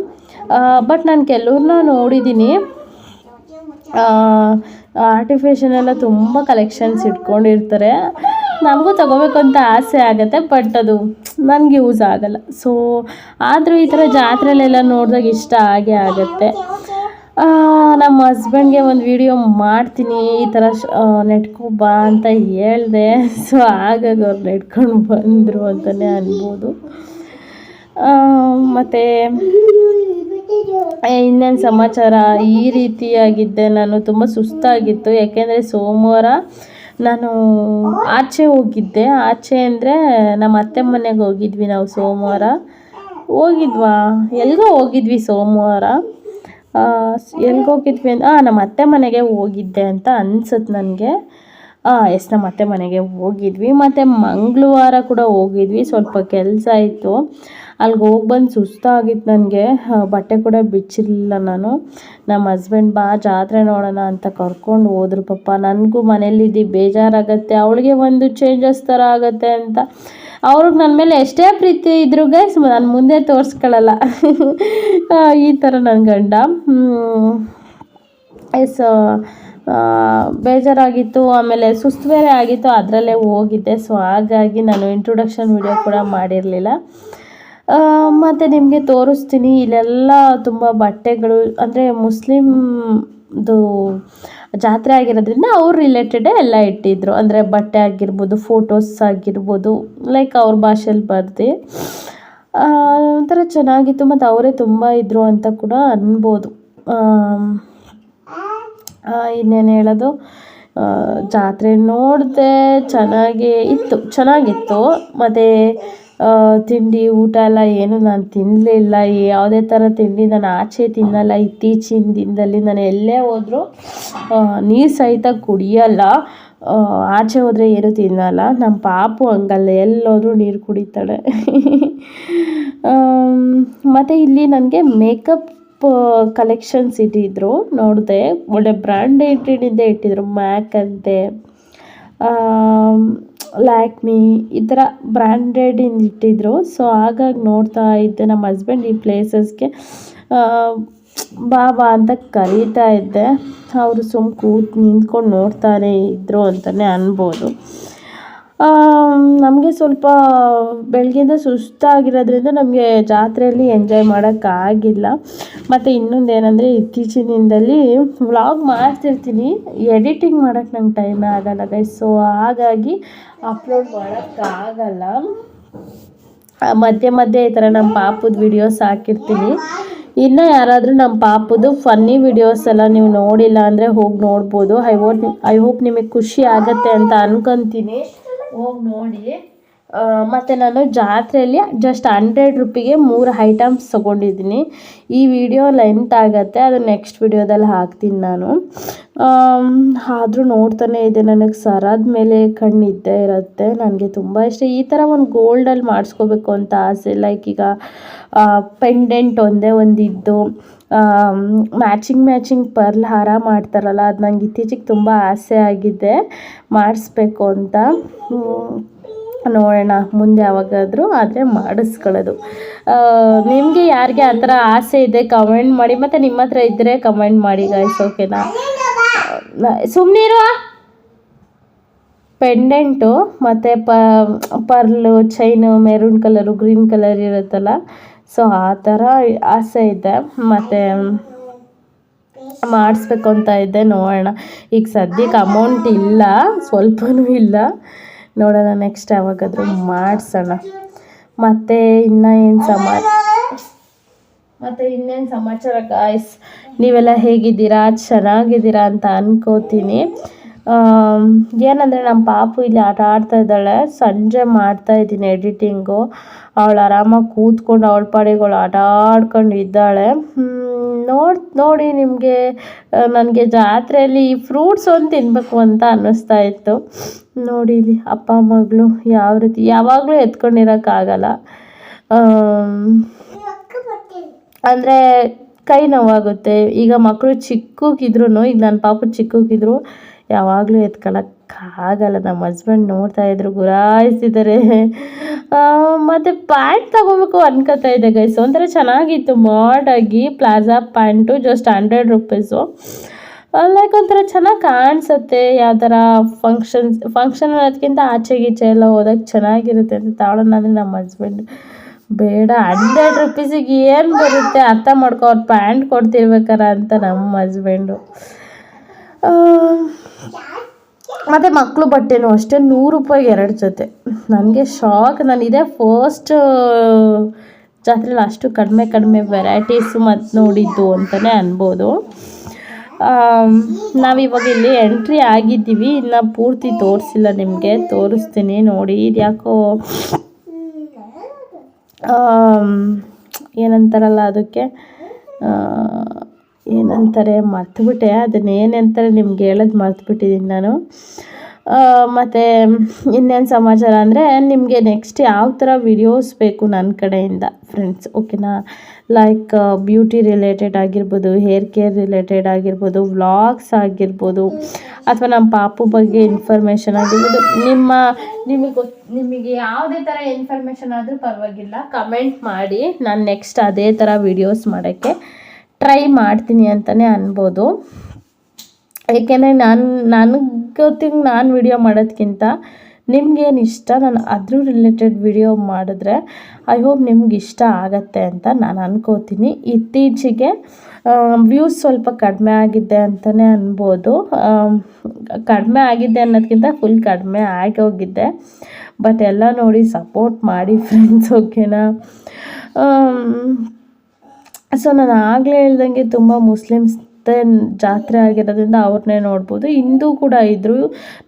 Speaker 1: ಬಟ್ ನಾನು ಕೆಲವ್ರನ್ನ ನೋಡಿದ್ದೀನಿ ಆರ್ಟಿಫಿಷಿಯಲ್ ಎಲ್ಲ ತುಂಬ ಕಲೆಕ್ಷನ್ಸ್ ಇಟ್ಕೊಂಡಿರ್ತಾರೆ. ನಮಗೂ ತೊಗೋಬೇಕು ಅಂತ ಆಸೆ ಆಗುತ್ತೆ ಬಟ್ ಅದು ನನಗೆ ಯೂಸ್ ಆಗಲ್ಲ. ಸೊ ಆದರೂ ಈ ಥರ ಜಾತ್ರೆಲೆಲ್ಲ ನೋಡಿದಾಗ ಇಷ್ಟ ಆಗೇ ಆಗುತ್ತೆ. ನಮ್ಮ ಹಸ್ಬೆಂಡ್ಗೆ ಒಂದು ವಿಡಿಯೋ ಮಾಡ್ತೀನಿ. ಈ ಥರ ನೆಟ್ಕೊ ಬಾ ಅಂತ ಹೇಳಿದೆ. ಸೊ ಹಾಗಾಗಿ ಅವ್ರು ನೆಟ್ಕೊಂಡು ಬಂದರು ಅಂತಲೇ ಅನ್ಬೋದು. ಮತ್ತು ಇನ್ನೇನು ಸಮಾಚಾರ? ಈ ರೀತಿಯಾಗಿದ್ದೆ. ನಾನು ತುಂಬ ಸುಸ್ತಾಗಿತ್ತು. ಯಾಕೆಂದರೆ ಸೋಮವಾರ ನಾನು ಆಚೆ ಹೋಗಿದ್ದೆ. ಆಚೆ ಅಂದರೆ ನಮ್ಮ ಅತ್ತೆ ಮನೆಗೆ ಹೋಗಿದ್ವಿ ನಾವು ಸೋಮವಾರ. ಹೋಗಿದ್ವಾ? ಎಲ್ಲಿಗೋ ಹೋಗಿದ್ವಿ ಸೋಮವಾರ. ಎಲ್ಲಿಗೆ ಹೋಗಿದ್ವಿ ಅಂತ ನಮ್ಮ ಅತ್ತೆ ಮನೆಗೆ ಹೋಗಿದ್ದೆ ಅಂತ ಅನ್ಸುತ್ತೆ ನನಗೆ. ಎಸ್ ನಮ್ಮ ಅತ್ತೆ ಮನೆಗೆ ಹೋಗಿದ್ವಿ. ಮತ್ತು ಮಂಗಳವಾರ ಕೂಡ ಹೋಗಿದ್ವಿ. ಸ್ವಲ್ಪ ಕೆಲಸ ಇತ್ತು. ಅಲ್ಲಿಗೆ ಹೋಗಿ ಬಂದು ಸುಸ್ತಾಗಿತ್ತು ನನಗೆ. ಬಟ್ಟೆ ಕೂಡ ಬಿಚ್ಚಿರಲಿಲ್ಲ ನಾನು. ನಮ್ಮ ಹಸ್ಬೆಂಡ್, ಬಾ, ಜಾತ್ರೆ ನೋಡೋಣ ಅಂತ ಕರ್ಕೊಂಡು ಹೋದ್ರು ಪಾಪ. ನನಗೂ ಮನೇಲಿದ್ದು ಬೇಜಾರಾಗತ್ತೆ. ಅವಳಿಗೆ ಒಂದು ಚೇಂಜಸ್ ಥರ ಆಗುತ್ತೆ ಅಂತ. ಅವ್ರಿಗೆ ನನ್ನ ಮೇಲೆ ಎಷ್ಟೇ ಪ್ರೀತಿ ಇದ್ರು ಗೈಸ್ ನಾನು ಮುಂದೆ ತೋರಿಸ್ಕೊಳ್ಳಲ್ಲ ಈ ಥರ ನನ್ನ ಗಂಡ. ಎಸ್ ಬೇಜಾರಾಗಿತ್ತು, ಆಮೇಲೆ ಸುಸ್ತು ಬೇರೆ ಆಗಿತ್ತು, ಅದರಲ್ಲೇ ಹೋಗಿದ್ದೆ. ಸೊ ಹಾಗಾಗಿ ನಾನು ಇಂಟ್ರೊಡಕ್ಷನ್ ವಿಡಿಯೋ ಕೂಡ ಮಾಡಿರಲಿಲ್ಲ. ಮತ್ತು ನಿಮಗೆ ತೋರಿಸ್ತೀನಿ, ಇಲ್ಲೆಲ್ಲ ತುಂಬ ಬಟ್ಟೆಗಳು, ಅಂದರೆ ಮುಸ್ಲಿಮ್ದು ಜಾತ್ರೆ ಆಗಿರೋದ್ರಿಂದ ಅವ್ರ ರಿಲೇಟೆಡೇ ಎಲ್ಲ ಇಟ್ಟಿದ್ರು. ಅಂದರೆ ಬಟ್ಟೆ ಆಗಿರ್ಬೋದು ಫೋಟೋಸ್ ಆಗಿರ್ಬೋದು ಲೈಕ್ ಅವ್ರ ಭಾಷೆಯಲ್ಲಿ ಬರ್ದು. ಒಂಥರ ಚೆನ್ನಾಗಿತ್ತು. ಮತ್ತು ಅವರೇ ತುಂಬ ಇದ್ದರು ಅಂತ ಕೂಡ ಅನ್ಬೋದು. ಇನ್ನೇನು ಹೇಳೋದು? ಜಾತ್ರೆ ನೋಡಿದೆ ಚೆನ್ನಾಗಿ ಇತ್ತು. ಚೆನ್ನಾಗಿತ್ತು. ಮತ್ತು ತಿಂಡಿ, ಊಟ ಎಲ್ಲ ಏನು ನಾನು ತಿನ್ನಲಿಲ್ಲ ಯಾವುದೇ ಥರ ತಿಂಡಿ ನಾನು ಆಚೆ ತಿನ್ನಲ್ಲ. ಇತ್ತೀಚಿನ ದಿನದಲ್ಲಿ ನಾನು ಎಲ್ಲೇ ಹೋದರೂ ನೀರು ಸಹಿತ ಕುಡಿಯಲ್ಲ. ಆಚೆ ಹೋದರೆ ಏನು ತಿನ್ನಲ್ಲ. ನಮ್ಮ ಪಾಪು ಹಂಗಲ್ಲ. ಎಲ್ಲೋದ್ರೂ ನೀರು ಕುಡಿತಾಳೆ. ಮತ್ತು ಇಲ್ಲಿ ನನಗೆ ಮೇಕಪ್ ಕಲೆಕ್ಷನ್ಸ್ ಇಟ್ಟಿದ್ರು. ನೋಡಿದೆ, ಒಳ್ಳೆ ಬ್ರ್ಯಾಂಡೆಡಿಂದೇ ಇಟ್ಟಿದ್ರು. ಮ್ಯಾಕ್ ಅಂತೆ. ಲ್ಯಾಕ್ಮಿ ಈ ಥರ ಬ್ರ್ಯಾಂಡೆಡ್ ಇಟ್ಟಿದ್ರು. ಸೊ ಹಾಗಾಗಿ ನೋಡ್ತಾ ಇದ್ದೆ ನಮ್ಮ ಹಸ್ಬೆಂಡ್ ಈ ಪ್ಲೇಸಸ್ಗೆ ಬಾ ಬಾ ಅಂತ ಕರೀತಾ ಇದ್ದೆ. ಅವರು ಸುಮ್ಮ ಕೂತು ನಿಂತ್ಕೊಂಡು ನೋಡ್ತಾನೆ ಇದ್ದರು ಅಂತಲೇ ಅನ್ಬೋದು. ನಮಗೆ ಸ್ವಲ್ಪ ಬೆಳಗ್ಗೆಯಿಂದ ಸುಸ್ತಾಗಿರೋದ್ರಿಂದ ನಮಗೆ ಜಾತ್ರೆಯಲ್ಲಿ ಎಂಜಾಯ್ ಮಾಡೋಕ್ಕಾಗಿಲ್ಲ ಮತ್ತು ಇನ್ನೊಂದು ಏನಂದರೆ ಇತ್ತೀಚಿನ ದಿನದಲ್ಲಿ ವ್ಲಾಗ್ ಮಾಡ್ತಿರ್ತೀನಿ. ಎಡಿಟಿಂಗ್ ಮಾಡೋಕ್ಕೆ ನಂಗೆ ಟೈಮೇ ಆಗಲ್ಲ ಗೈಸ್ ಸೊ ಹಾಗಾಗಿ ಅಪ್ಲೋಡ್ ಮಾಡೋಕ್ಕಾಗಲ್ಲ ಮಧ್ಯೆ ಮಧ್ಯೆ ಈ ಥರ ನಮ್ಮ ಪಾಪದ ವಿಡಿಯೋಸ್ ಹಾಕಿರ್ತೀನಿ. ಇನ್ನು ಯಾರಾದರೂ ನಮ್ಮ ಪಾಪದು ಫನ್ನಿ ವಿಡಿಯೋಸ್ ಎಲ್ಲ ನೀವು ನೋಡಿಲ್ಲ ಅಂದರೆ ಹೋಗಿ ನೋಡ್ಬೋದು. ಐ ಹೋಪ್ ಐ ಹೋಪ್ ನಿಮಗೆ ಖುಷಿ ಆಗುತ್ತೆ ಅಂತ ಅನ್ಕೊತೀನಿ. ಹೋಗಿ ನೋಡಿ. ಮತ್ತು ನಾನು ಜಾತ್ರೆಯಲ್ಲಿ ಜಸ್ಟ್ ಹಂಡ್ರೆಡ್ ರುಪಿಗೆ ಮೂರು ಐಟಮ್ಸ್ ತೊಗೊಂಡಿದ್ದೀನಿ. ಈ ವಿಡಿಯೋ ಲೆಂತ್ ಆಗುತ್ತೆ, ಅದು ನೆಕ್ಸ್ಟ್ ವಿಡಿಯೋದಲ್ಲಿ ಹಾಕ್ತೀನಿ ನಾನು. ಆದರೂ ನೋಡ್ತಾನೆ ಇದೆ ನನಗೆ, ಸರದ ಮೇಲೆ ಕಣ್ಣಿದ್ದೇ ಇರುತ್ತೆ, ನನಗೆ ತುಂಬ ಇಷ್ಟ. ಈ ಥರ ಒಂದು ಗೋಲ್ಡಲ್ಲಿ ಮಾಡಿಸ್ಕೋಬೇಕು ಅಂತ ಆಸೆ ಲೈಕ್ ಈಗ ಪೆಂಡೆಂಟ್ ಒಂದೇ ಒಂದಿದ್ದು ಮ್ಯಾಚಿಂಗ್ ಮ್ಯಾಚಿಂಗ್ ಪರ್ಲ್ ಹಾರ ಮಾಡ್ತಾರಲ್ಲ, ಅದು ನಂಗೆ ಇತ್ತೀಚೆಗೆ ತುಂಬ ಆಸೆ ಆಗಿದೆ. ಮಾಡಿಸ್ಬೇಕು ಅಂತ. ನೋಡೋಣ, ಮುಂದೆ ಯಾವಾಗಾದರೂ ಆದರೆ ಮಾಡಿಸ್ಕೊಳ್ಳೋದು. ನಿಮಗೆ ಯಾರಿಗೆ ಆ ಥರ ಆಸೆ ಇದೆ ಕಮೆಂಟ್ ಮಾಡಿ. ಮತ್ತು ನಿಮ್ಮ ಹತ್ರ ಇದ್ದರೆ ಕಮೆಂಟ್ ಮಾಡಿ ಗಾಯ್ಸ್ ಓಕೆನಾ ಸುಮ್ಮನಿರುವ ಪೆಂಡೆಂಟು ಮತ್ತು pearl chain maroon colour green colour ಇರುತ್ತಲ್ಲ ಸೊ ಆ ಥರ ಆಸೆ ಇದೆ. ಮತ್ತು ಮಾಡಿಸ್ಬೇಕು ಅಂತ ಇದ್ದೆ ನೋಡೋಣ. ಈಗ ಸದ್ಯಕ್ಕೆ ಅಮೌಂಟ್ ಇಲ್ಲ. ಸ್ವಲ್ಪನೂ ಇಲ್ಲ. ನೋಡೋಣ ನೆಕ್ಸ್ಟ್ ಯಾವಾಗಾದರೂ ಮಾಡಿಸೋಣ. ಮತ್ತು ಇನ್ನು ಏನು ಸಮಾಚಾರ ಮತ್ತು ಇನ್ನೇನು ಸಮಾಚಾರ ಗಾಯ್ಸ್ ನೀವೆಲ್ಲ ಹೇಗಿದ್ದೀರಾ? ಚೆನ್ನಾಗಿದ್ದೀರಾ ಅಂತ ಅನ್ಕೋತೀನಿ. ಏನಂದರೆ ನಮ್ಮ ಪಾಪು ಇಲ್ಲಿ ಆಟ ಆಡ್ತಾ ಇದ್ದಾಳೆ. ಸಂಜೆ ಮಾಡ್ತಾ ಇದ್ದೀನಿ ಎಡಿಟಿಂಗು ಅವಳು ಆರಾಮಾಗಿ ಕೂತ್ಕೊಂಡು ಅವಳ ಪಾಡಿಗಳು ಆಟ ಆಡ್ಕೊಂಡು ಇದ್ದಾಳೆ. ನೋಡಿ ನೋಡಿ ನಿಮಗೆ ನನಗೆ ಜಾತ್ರೆಯಲ್ಲಿ ಈ ಫ್ರೂಟ್ಸ್ ಒಂದು ತಿನ್ನಬೇಕು ಅಂತ ಅನ್ನಿಸ್ತಾ ಇತ್ತು. ನೋಡಿ ಇಲ್ಲಿ ಅಪ್ಪ, ಮಗಳು ಯಾವ ರೀತಿ, ಯಾವಾಗಲೂ ಎತ್ಕೊಂಡಿರೋಕ್ಕಾಗಲ್ಲ ಅಂದರೆ ಕೈ ನೋವಾಗುತ್ತೆ. ಈಗ ಮಕ್ಕಳು ಚಿಕ್ಕಗಿದ್ರು ಈಗ ನನ್ನ ಪಾಪು ಚಿಕ್ಕಗಿದ್ರು ಯಾವಾಗಲೂ ಎತ್ಕೊಳ್ಳೋಕ್ಕಾಗಲ್ಲ ನಮ್ಮ ಹಸ್ಬೆಂಡ್ ನೋಡ್ತಾ ಇದ್ರು ಗುರಾಯಿಸ್ತಿದ್ದಾರೆ ಮತ್ತು ಪ್ಯಾಂಟ್ ತಗೋಬೇಕು ಅನ್ಕೋತಾ ಇದೆ ಗೈಸ್ ಒಂಥರ ಚೆನ್ನಾಗಿತ್ತು. ಮಾಡಾಗಿ plaza pant just hundred rupees like ಒಂಥರ ಚೆನ್ನಾಗಿ ಕಾಣಿಸುತ್ತೆ. ಯಾವ ಥರ ಫಂಕ್ಷನ್ಸ್ ಫಂಕ್ಷನ್ ಅನ್ನೋದಕ್ಕಿಂತ ಆಚೆ ಗೀಚೆ ಎಲ್ಲ ಹೋದಾಗ ಚೆನ್ನಾಗಿರುತ್ತೆ ಅಂತ ತಾಳೋಣ ಅಂದರೆ ನಮ್ಮ ಹಸ್ಬೆಂಡ್ ಬೇಡ ಹಂಡ್ರೆಡ್ ರುಪೀಸಿಗೆ ಏನು ಬರುತ್ತೆ? ಅರ್ಥ ಮಾಡ್ಕೊ, ಅವ್ರು ಪ್ಯಾಂಟ್ ಕೊಡ್ತಿರ್ಬೇಕಾರ ಅಂತ ನಮ್ಮ ಹಸ್ಬೆಂಡು ಮತ್ತು ಮಕ್ಕಳು ಬಟ್ಟೆನೂ ಅಷ್ಟೇ, ನೂರು ರೂಪಾಯಿಗೆ ಎರಡು ಜೊತೆ. ನನಗೆ ಶಾಕ್ ನಾನು ಇದೇ ಫಸ್ಟ್ ಜಾತ್ರೆಲಿ ಅಷ್ಟು ಕಡಿಮೆ ಕಡಿಮೆ ವೆರೈಟೀಸು ಮತ್ತು ನೋಡಿದ್ದು ಅಂತಲೇ ಅನ್ಬೋದು. ನಾವಿವಾಗ ಇಲ್ಲಿ ಎಂಟ್ರಿ ಆಗಿದ್ದೀವಿ. ಇನ್ನು ಪೂರ್ತಿ ತೋರಿಸಿಲ್ಲ ನಿಮಗೆ. ತೋರಿಸ್ತೀನಿ ನೋಡಿ. ಇದು ಯಾಕೋ ಏನಂತಾರಲ್ಲ ಅದಕ್ಕೆ? ಏನಂತಾರೆ ಮರ್ತುಬಿಟ್ಟೆ. ಅದನ್ನ ಏನಂತಾರೆ ನಿಮ್ಗೆ ಹೇಳೋದು ಮರ್ತುಬಿಟ್ಟಿದ್ದೀನಿ ನಾನು. ಮತ್ತು ಇನ್ನೇನು ಸಮಾಚಾರ ಅಂದರೆ ನಿಮಗೆ ನೆಕ್ಸ್ಟ್ ಯಾವ ಥರ ವಿಡಿಯೋಸ್ ಬೇಕು ನನ್ನ ಕಡೆಯಿಂದ ಫ್ರೆಂಡ್ಸ್ ಓಕೆನಾ ಲೈಕ್ ಬ್ಯೂಟಿ ರಿಲೇಟೆಡ್ ಆಗಿರ್ಬೋದು ಹೇರ್ ಕೇರ್ ರಿಲೇಟೆಡ್ ಆಗಿರ್ಬೋದು ವ್ಲಾಗ್ಸ್ ಆಗಿರ್ಬೋದು, ಅಥವಾ ನಮ್ಮ ಪಾಪು ಬಗ್ಗೆ ಇನ್ಫಾರ್ಮೇಷನ್ ಆಗಿರ್ಬೋದು ನಿಮ್ಮ, ನಿಮಗೆ ನಿಮಗೆ ಯಾವುದೇ ಥರ ಇನ್ಫಾರ್ಮೇಷನ್ ಆದರೂ ಪರವಾಗಿಲ್ಲ. ಕಮೆಂಟ್ ಮಾಡಿ, ನಾನು ನೆಕ್ಸ್ಟ್ ಅದೇ ಥರ ವಿಡಿಯೋಸ್ ಮಾಡೋಕ್ಕೆ ಟ್ರೈ ಮಾಡ್ತೀನಿ ಅಂತಲೇ ಅನ್ಬೋದು. ಏಕೆಂದರೆ ನಾನು ನನಗೆ ಗೊತ್ತಿಗೆ ನಾನು ವಿಡಿಯೋ ಮಾಡೋದಕ್ಕಿಂತ ನಿಮ್ಗೇನು ಇಷ್ಟ? ನಾನು ಅದ್ರ ರಿಲೇಟೆಡ್ ವಿಡಿಯೋ ಮಾಡಿದ್ರೆ ಐ ಹೋಪ್ ನಿಮ್ಗೆ ಇಷ್ಟ ಆಗತ್ತೆ ಅಂತ ನಾನು ಅನ್ಕೋತೀನಿ. ಇತ್ತೀಚೆಗೆ ವ್ಯೂಸ್ ಸ್ವಲ್ಪ ಕಡಿಮೆ ಆಗಿದೆ ಅಂತಲೇ ಅನ್ಬೋದು. ಕಡಿಮೆ ಆಗಿದೆ ಅನ್ನೋದಕ್ಕಿಂತ ಫುಲ್ ಕಡಿಮೆ ಆಗಿ ಹೋಗಿದ್ದೆ ಬಟ್ ಎಲ್ಲ ನೋಡಿ ಸಪೋರ್ಟ್ ಮಾಡಿ ಫ್ರೆಂಡ್ಸ್ ಓಕೆನಾ ಸೊ ನಾನು ಆಗಲೇ ಹೇಳ್ದಂಗೆ ತುಂಬ ಮುಸ್ಲಿಮ್ಸ್ ಜಾತ್ರೆ ಆಗಿರೋದ್ರಿಂದ ಅವ್ರನ್ನೇ ನೋಡ್ಬೋದು. ಹಿಂದೂ ಕೂಡ ಇದ್ದರು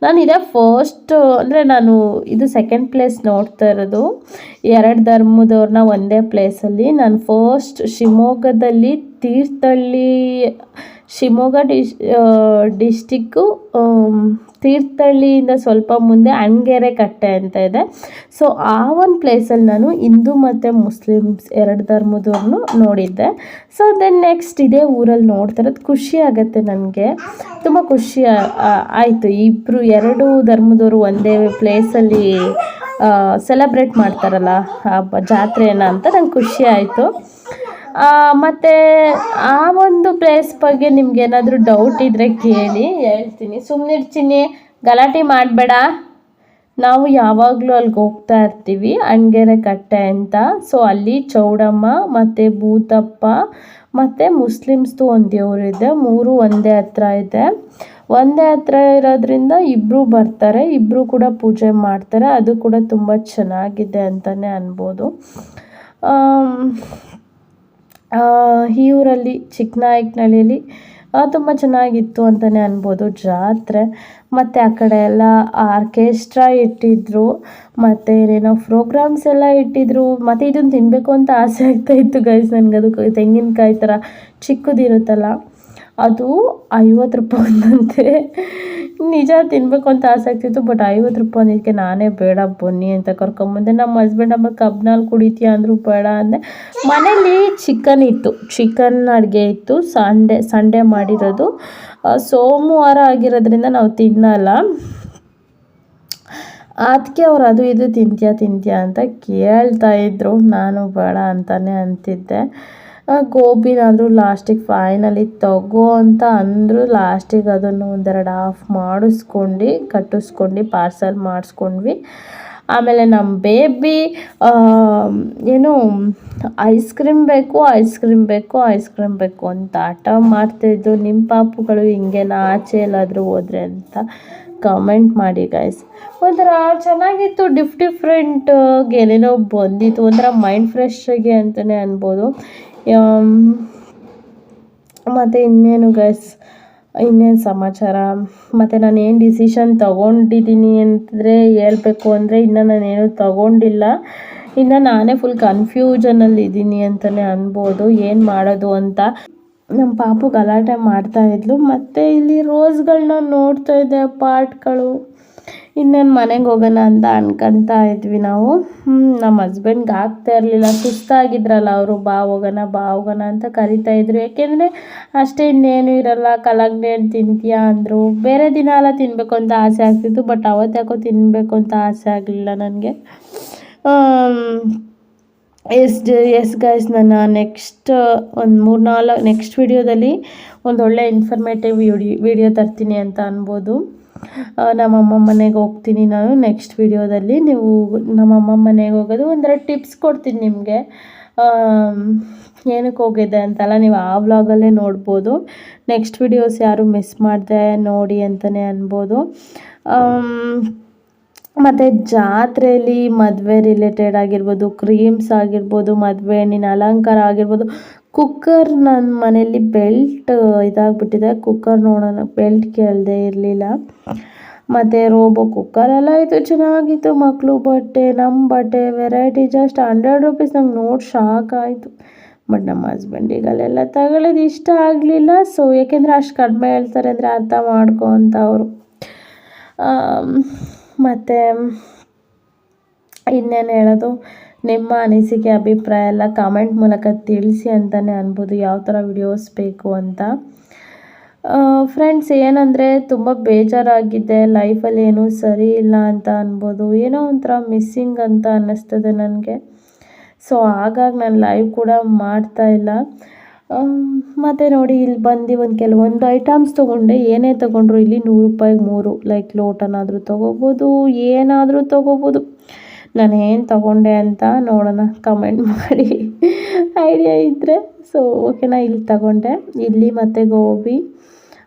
Speaker 1: ನಾನು ಇದೇ ಫಸ್ಟ್ ಅಂದರೆ ನಾನು ಇದು ಸೆಕೆಂಡ್ ಪ್ಲೇಸ್ ನೋಡ್ತಾ ಇರೋದು. ಎರಡು ಧರ್ಮದವ್ರನ್ನ ಒಂದೇ ಪ್ಲೇಸಲ್ಲಿ ನಾನು ಫಸ್ಟ್ ಶಿವಮೊಗ್ಗದಲ್ಲಿ ತೀರ್ಥಹಳ್ಳಿ, ಶಿವಮೊಗ್ಗ ಡಿಶ್ ಡಿಸ್ಟಿಕ್ಕು ತೀರ್ಥಹಳ್ಳಿಯಿಂದ ಸ್ವಲ್ಪ ಮುಂದೆ ಅಣ್ಗೆರೆ ಕಟ್ಟೆ ಅಂತ ಇದೆ. ಸೊ ಆ ಒಂದು ಪ್ಲೇಸಲ್ಲಿ ನಾನು ಹಿಂದೂ ಮತ್ತು ಮುಸ್ಲಿಮ್ಸ್ ಎರಡು ಧರ್ಮದವ್ರನ್ನೂ ನೋಡಿದ್ದೆ. ಸೊ ದೆನ್ ನೆಕ್ಸ್ಟ್ ಇದೇ ಊರಲ್ಲಿ ನೋಡ್ತಾ ಇರೋದು, ಖುಷಿ ಆಗುತ್ತೆ ನನಗೆ. ತುಂಬ ಖುಷಿ ಆಯಿತು. ಇಬ್ಬರು ಎರಡು ಧರ್ಮದವರು ಒಂದೇ ಪ್ಲೇಸಲ್ಲಿ ಸೆಲೆಬ್ರೇಟ್ ಮಾಡ್ತಾರಲ್ಲ ಹಬ್ಬ ಜಾತ್ರೆಯನ್ನು ಅಂತ ನಂಗೆ ಖುಷಿ ಆಯಿತು. ಮತ್ತು ಆ ಒಂದು ಪ್ಲೇಸ್ ಬಗ್ಗೆ ನಿಮ್ಗೆ ಏನಾದರೂ ಡೌಟ್ ಇದ್ದರೆ ಕೇಳಿ, ಹೇಳ್ತೀನಿ. ಸುಮ್ಮನಿರ್ತೀನಿ ಗಲಾಟೆ ಮಾಡಬೇಡ. ನಾವು ಯಾವಾಗಲೂ ಅಲ್ಲಿಗೆ ಹೋಗ್ತಾ ಇರ್ತೀವಿ. ಅಣ್ಗೆರೆ ಕಟ್ಟೆ ಅಂತ. ಸೊ ಅಲ್ಲಿ ಚೌಡಮ್ಮ ಮತ್ತು ಭೂತಪ್ಪ ಮತ್ತು ಮುಸ್ಲಿಮ್ಸ್ದು ಒಂದು ಇದೆ. ಮೂರು ಒಂದೇ ಹತ್ರ ಇದೆ. ಒಂದೇ ಹತ್ರ ಇರೋದ್ರಿಂದ ಇಬ್ಬರು ಬರ್ತಾರೆ. ಇಬ್ಬರು ಕೂಡ ಪೂಜೆ ಮಾಡ್ತಾರೆ. ಅದು ಕೂಡ ತುಂಬ ಚೆನ್ನಾಗಿದೆ ಅಂತಲೇ ಅನ್ಬೋದು. ಈ ಊರಲ್ಲಿ ಚಿಕ್ಕನಾಯಕನಹಳ್ಳಿಯಲ್ಲಿ ತುಂಬ ಚೆನ್ನಾಗಿತ್ತು ಅಂತಲೇ ಅನ್ಬೋದು. ಜಾತ್ರೆ, ಮತ್ತು ಆ ಕಡೆ ಎಲ್ಲ ಆರ್ಕೆಸ್ಟ್ರಾ ಇಟ್ಟಿದ್ದರು ಮತ್ತು ಏನೇನೋ ಪ್ರೋಗ್ರಾಮ್ಸ್ ಎಲ್ಲ ಇಟ್ಟಿದ್ದರು ಮತ್ತು ಇದನ್ನು ತಿನ್ನಬೇಕು ಅಂತ ಆಸೆ ಆಗ್ತಾಯಿತ್ತು ಗೈಸ್ ನನಗದು. ತೆಂಗಿನಕಾಯಿ ಥರ ಚಿಕ್ಕದಿರುತ್ತಲ್ಲ. ಅದು ಐವತ್ತು ರೂಪಾಯಿ ಒಂದಂತೆ ನಿಜ ತಿನ್ನಬೇಕು ಅಂತ ಆಸೆ ಇತ್ತು ಬಟ್ ಐವತ್ತು ರೂಪಾಯಿ ಇದಕ್ಕೆ ನಾನೇ ಬೇಡ ಬನ್ನಿ ಅಂತ ಕರ್ಕೊಂಬಂದೆ. ನಮ್ಮ ಹಸ್ಬೆಂಡ್ ಅಮ್ಮ ಕಬ್ನಲ್ಲಿ ಕುಡಿತೀಯ ಅಂದರು ಬೇಡ ಅಂದೆ. ಮನೇಲಿ ಚಿಕನ್ ಇತ್ತು ಚಿಕನ್ ಅಡುಗೆ ಇತ್ತು, ಸಂಡೆ, ಸಂಡೇ ಮಾಡಿರೋದು. ಸೋಮವಾರ ಆಗಿರೋದ್ರಿಂದ ನಾವು ತಿನ್ನಲ್ಲ. ಅದಕ್ಕೆ ಅವ್ರು ಅದು ಇದು ತಿಂತೀಯ ತಿಂತೀಯ ಅಂತ ಕೇಳ್ತಾ ಇದ್ರು. ನಾನು ಬೇಡ ಅಂತಲೇ ಅಂತಿದ್ದೆ. ಗೋಬಿನಾದರೂ ಲಾಸ್ಟಿಗೆ ಫೈನಲಿ ತಗೋ ಅಂತ ಅಂದರು ಲಾಸ್ಟಿಗೆ ಅದನ್ನು ಒಂದೆರಡು ಆಫ್ ಮಾಡಿಸ್ಕೊಂಡು, ಕಟ್ಟಿಸ್ಕೊಂಡು ಪಾರ್ಸಲ್ ಮಾಡಿಸ್ಕೊಂಡ್ವಿ. ಆಮೇಲೆ ನಮ್ಮ ಬೇಬಿ ಏನು ಐಸ್ ಕ್ರೀಮ್ ಬೇಕು ಐಸ್ ಕ್ರೀಮ್ ಬೇಕು ಐಸ್ ಕ್ರೀಮ್ ಬೇಕು ಅಂತ ಆಟ ಮಾಡ್ತಿದ್ದು ನಿಮ್ಮ ಪಾಪುಗಳು ಹಿಂಗೇನಾ ಆಚೆ ಎಲ್ಲಾದರೂ ಹೋದರೆ ಅಂತ ಕಮೆಂಟ್ ಮಾಡಿ ಗೈಸ್ ಒಂಥರ ಚೆನ್ನಾಗಿತ್ತು ಡಿಫ್ ಡಿಫ್ರೆಂಟ್ ಏನೇನೋ ಬಂದಿತ್ತು. ಒಂಥರ ಮೈಂಡ್ ಫ್ರೆಶ್ ಆಗಿ ಅಂತಲೇ ಅನ್ಬೋದು. ಮತ್ತು ಇನ್ನೇನು ಗೈಸ್ ಇನ್ನೇನು ಸಮಾಚಾರ? ಮತ್ತು ನಾನು ಏನು ಡಿಸಿಷನ್ ತೊಗೊಂಡಿದ್ದೀನಿ ಅಂತಂದರೆ ಹೇಳ್ಬೇಕು ಅಂದರೆ ಇನ್ನು ನಾನೇನು ತೊಗೊಂಡಿಲ್ಲ. ಇನ್ನು ನಾನೇ ಫುಲ್ ಕನ್ಫ್ಯೂಷನಲ್ಲಿ ಇದ್ದೀನಿ ಅಂತಲೇ ಅನ್ಬೋದು. ಏನು ಮಾಡೋದು ಅಂತ. ನಮ್ಮ ಪಾಪು ಗಲಾಟೆ ಮಾಡ್ತಾಯಿದ್ಲು ಮತ್ತು ಇಲ್ಲಿ ರೋಸ್ಗಳನ್ನ ನೋಡ್ತಾ ಇದ್ದೆ ಪಾಟ್ಗಳು ಇನ್ನೇನು ಮನೆಗೆ ಹೋಗೋಣ ಅಂತ ಅನ್ಕೊತಾ ಇದ್ವಿ ನಾವು. ನಮ್ಮ ಹಸ್ಬೆಂಡ್ಗೆ ಆಗ್ತಾ ಇರಲಿಲ್ಲ. ಸುಸ್ತಾಗಿದ್ರಲ್ಲ ಅವರು, ಬಾ ಹೋಗೋಣ ಬಾ ಹೋಗೋಣ ಅಂತ ಕರಿತಾ ಇದ್ರು. ಯಾಕೆಂದರೆ ಅಷ್ಟೇ ಇನ್ನೇನು ಇರಲ್ಲ ಕಲಗ್ನೆ ಹಣ್ಣು ತಿಂತೀಯಾ ಅಂದರು. ಬೇರೆ ದಿನ ಎಲ್ಲ ತಿನ್ನಬೇಕು ಅಂತ ಆಸೆ ಆಗ್ತಿತ್ತು, ಬಟ್ ಅವತ್ತು ಯಾಕೋ ತಿನ್ನಬೇಕು ಅಂತ ಆಸೆ ಆಗಲಿಲ್ಲ ನನಗೆ. ಎಸ್ ಎಸ್ ಗೈಸ್ ನನ್ನ ನೆಕ್ಸ್ಟ್ ಒಂದು ಮೂರು ನಾಲ್ಕು ನೆಕ್ಸ್ಟ್ ವಿಡಿಯೋದಲ್ಲಿ ಒಂದು ಒಳ್ಳೆ ಇನ್ಫಾರ್ಮೇಟಿವ್ ವಿಡಿಯೋ ವಿಡಿಯೋ ತರ್ತೀನಿ ಅಂತ ಅನ್ಬೋದು. ನಮ್ಮಮ್ಮ ಮನೆಗೆ ಹೋಗ್ತೀನಿ ನಾನು ನೆಕ್ಸ್ಟ್ ವಿಡಿಯೋದಲ್ಲಿ ನೀವು ನಮ್ಮಮ್ಮ ಮನೆಗೆ ಹೋಗೋದು ಒಂಥರ ಟಿಪ್ಸ್ ಕೊಡ್ತೀನಿ ನಿಮಗೆ. ಏನಕ್ಕೆ ಹೋಗಿದೆ ಅಂತೆಲ್ಲ, ನೀವು ಆ ವ್ಲಾಗಲ್ಲೇ ನೋಡ್ಬೋದು. ನೆಕ್ಸ್ಟ್ ವಿಡಿಯೋಸ್ ಯಾರು ಮಿಸ್ ಮಾಡಿದೆ ನೋಡಿ ಅಂತಲೇ ಅನ್ಬೋದು. ಮತ್ತು ಜಾತ್ರೆಯಲ್ಲಿ ಮದುವೆ ರಿಲೇಟೆಡ್ ಆಗಿರ್ಬೋದು ಕ್ರೀಮ್ಸ್ ಆಗಿರ್ಬೋದು, ಮದುವೆ ಹೆಣ್ಣಿನ ಅಲಂಕಾರ ಆಗಿರ್ಬೋದು ಕುಕ್ಕರ್ ನನ್ನ ಮನೆಯಲ್ಲಿ ಬೆಲ್ಟ್ ಇದಾಗ್ಬಿಟ್ಟಿದೆ. ಕುಕ್ಕರ್ ನೋಡೋಣ, ಬೆಲ್ಟ್ ಕೇಳದೆ ಇರಲಿಲ್ಲ. ಮತ್ತು ರೋಬೋ ಕುಕ್ಕರ್ ಎಲ್ಲ ಇತ್ತು ಚೆನ್ನಾಗಿತ್ತು ಮಕ್ಕಳು ಬಟ್ಟೆ ನಮ್ಮ ಬಟ್ಟೆ ವೆರೈಟಿ ಜಸ್ಟ್ ಹಂಡ್ರೆಡ್ ರುಪೀಸ್ ನಂಗೆ ನೋಡಿ ಶಾಕ್ ಆಯಿತು ಬಟ್ ನಮ್ಮ ಹಸ್ಬೆಂಡಿಗೆ ಅಲ್ಲೆಲ್ಲ ತಗೊಳ್ಳೋದು ಇಷ್ಟ ಆಗಲಿಲ್ಲ. ಸೊ ಏಕೆಂದರೆ ಅಷ್ಟು ಕಡಿಮೆ ಹೇಳ್ತಾರೆ ಅಂದರೆ ಅರ್ಥ ಅಂತ ಅವರು. ಮತ್ತು ಇನ್ನೇನು ಹೇಳೋದು? ನಿಮ್ಮ ಅನಿಸಿಕೆ, ಅಭಿಪ್ರಾಯ ಎಲ್ಲ ಕಾಮೆಂಟ್ ಮೂಲಕ ತಿಳಿಸಿ ಅಂತಲೇ ಅನ್ಬೋದು. ಯಾವ ಥರ ವಿಡಿಯೋಸ್ ಬೇಕು ಅಂತ. ಫ್ರೆಂಡ್ಸ್ ಏನಂದರೆ ತುಂಬ ಬೇಜಾರಾಗಿದೆ ಲೈಫಲ್ಲಿ ಏನೂ ಸರಿ ಇಲ್ಲ ಅಂತ ಅನ್ಬೋದು. ಏನೋ ಒಂಥರ ಮಿಸ್ಸಿಂಗ್ ಅಂತ ಅನ್ನಿಸ್ತದೆ ನನಗೆ. ಸೊ ಹಾಗಾಗಿ ನಾನು ಲೈವ್ ಕೂಡ ಮಾಡ್ತಾ ಇಲ್ಲ. ಮತ್ತು ನೋಡಿ, ಇಲ್ಲಿ ಬಂದು ಒಂದು ಕೆಲವೊಂದು ಐಟಮ್ಸ್ ತೊಗೊಂಡೆ. ಏನೇ ತೊಗೊಂಡ್ರು ಇಲ್ಲಿ ನೂರು ರೂಪಾಯಿಗೆ ಮೂರು ಲೈಕ್ ಲೋಟನಾದರೂ ತೊಗೋಬೋದು, ಏನಾದರೂ ತೊಗೋಬೋದು. ನಾನು ಏನು ತೊಗೊಂಡೆ ಅಂತ ನೋಡೋಣ ಕಮೆಂಟ್ ಮಾಡಿ. ಐಡಿಯಾ ಇದ್ದರೆ ಸೊ ಓಕೆನಾ ಇಲ್ಲಿ ತಗೊಂಡೆ. ಇಲ್ಲಿ ಮತ್ತು ಗೋಬಿ,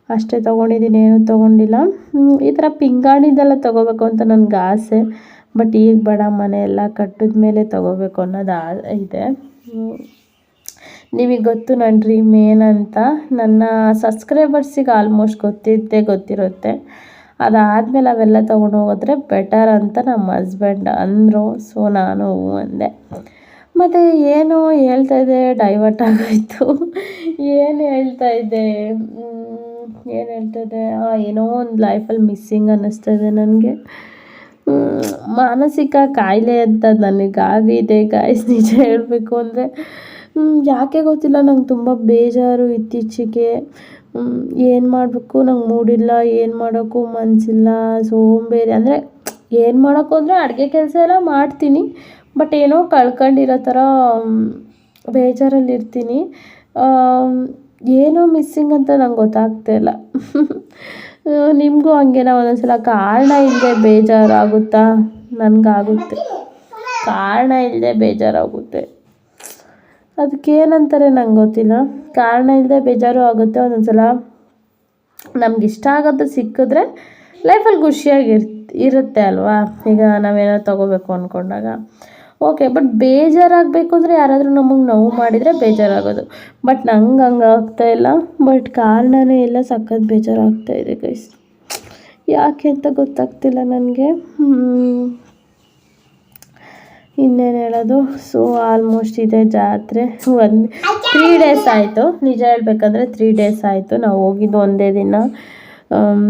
Speaker 1: ಅಷ್ಟೇ ತೊಗೊಂಡಿದ್ದೀನಿ, ಏನೂ ತೊಗೊಂಡಿಲ್ಲ. ಈ ಥರ ಪಿಂಗಾಣಿದೆಲ್ಲ ತೊಗೋಬೇಕು ಅಂತ ನನಗೆ ಆಸೆ. ಬಟ್ ಈಗ ಬೇಡ, ಮನೆ ಎಲ್ಲ ಕಟ್ಟಿದ ಮೇಲೆ ತೊಗೋಬೇಕು ಅನ್ನೋದು ಆ, ಇದೆ. ನಿಮಗೆ ಗೊತ್ತು ನನ್ನ ಡ್ರೀಮ್ ಏನಂತ. ನನ್ನ ಸಬ್ಸ್ಕ್ರೈಬರ್ಸಿಗೆ ಆಲ್ಮೋಸ್ಟ್ ಗೊತ್ತಿದ್ದೇ ಗೊತ್ತಿರುತ್ತೆ. ಅದಾದಮೇಲೆ ಅವೆಲ್ಲ ತೊಗೊಂಡು ಹೋಗೋದ್ರೆ ಬೆಟರ್ ಅಂತ ನಮ್ಮ ಹಸ್ಬೆಂಡ್ ಅಂದರು. ಸೊ ನಾನು ಅಂದೆ. ಮತ್ತು ಏನು ಹೇಳ್ತಾ ಇದ್ದೆ ಡೈವರ್ಟ್ ಆಗೋಯ್ತು. ಏನು ಹೇಳ್ತಾ ಇದ್ದೆ? ಏನು ಹೇಳ್ತಾ ಇದ್ದೆ? ಏನೋ ಒಂದು ಲೈಫಲ್ಲಿ ಮಿಸ್ಸಿಂಗ್ ಅನ್ನಿಸ್ತಾ ಇದೆ ನನಗೆ. ಮಾನಸಿಕ ಕಾಯಿಲೆ ಅಂತ ನನಗಾಗಿದೆ ಗಾಯ್ಸ್ ನಿಜ ಹೇಳಬೇಕು ಅಂದರೆ. ಯಾಕೆ ಗೊತ್ತಿಲ್ಲ, ನಂಗೆ ತುಂಬ ಬೇಜಾರು ಇತ್ತೀಚೆಗೆ. ಏನು ಮಾಡಬೇಕು? ನಂಗೆ ಮೂಡಿಲ್ಲ, ಏನು ಮಾಡೋಕ್ಕೂ ಮನಸ್ಸಿಲ್ಲ ಸೋಂಬೇರಿ. ಅಂದರೆ ಏನು ಮಾಡೋಕ್ಕೂ ಅಂದರೆ ಅಡುಗೆ ಕೆಲಸ ಎಲ್ಲ ಮಾಡ್ತೀನಿ. ಬಟ್ ಏನೋ ಕಳ್ಕೊಂಡಿರೋ ಥರ ಬೇಜಾರಲ್ಲಿರ್ತೀನಿ. ಏನೋ ಮಿಸ್ಸಿಂಗ್ ಅಂತ ನಂಗೆ ಗೊತ್ತಾಗ್ತಾ ಇಲ್ಲ. ನಿಮಗೂ ಹಂಗೇನ ಒಂದೊಂದ್ಸಲ ಕಾರಣ ಇಲ್ಲದೆ ಬೇಜಾರಾಗುತ್ತಾ? ನನಗಾಗುತ್ತೆ. ಕಾರಣ ಇಲ್ಲದೆ ಬೇಜಾರಾಗುತ್ತೆ. ಅದಕ್ಕೇನಂತಾರೆ ನಂಗೆ ಗೊತ್ತಿಲ್ಲ. ಕಾರಣ ಇಲ್ಲದೆ ಬೇಜಾರು ಆಗುತ್ತೆ ಒಂದೊಂದು ಸಲ ನಮ್ಗೆ ಇಷ್ಟ ಆಗೋದು ಸಿಕ್ಕಿದ್ರೆ ಲೈಫಲ್ಲಿ ಖುಷಿಯಾಗಿ ಇರುತ್ತೆ ಅಲ್ವಾ? ಈಗ ನಾವೇನಾದ್ರು ತೊಗೋಬೇಕು ಅಂದ್ಕೊಂಡಾಗ ಓಕೆ ಬಟ್ ಬೇಜಾರಾಗಬೇಕು ಅಂದರೆ ಯಾರಾದರೂ ನಮಗೆ ನೋವು ಮಾಡಿದರೆ ಬೇಜಾರಾಗೋದು. ಬಟ್ ನಂಗೆ ಹಂಗೆ ಇಲ್ಲ. ಬಟ್ ಕಾರಣನೇ ಇಲ್ಲ, ಸಖತ್ ಬೇಜಾರಾಗ್ತಾ ಇದೆ ಗೈಸ್ ಯಾಕೆ ಅಂತ ಗೊತ್ತಾಗ್ತಿಲ್ಲ ನನಗೆ. ಇನ್ನೇನು ಹೇಳೋದು? ಸೊ ಆಲ್ಮೋಸ್ಟ್ ಇದೆ ಜಾತ್ರೆ. ಒಂದು ತ್ರೀ ಡೇಸ್ ಆಯಿತು. ನಿಜ ಹೇಳಬೇಕಂದ್ರೆ ತ್ರೀ ಡೇಸ್ ಆಯಿತು. ನಾವು ಹೋಗಿದ್ದು ಒಂದೇ ದಿನ.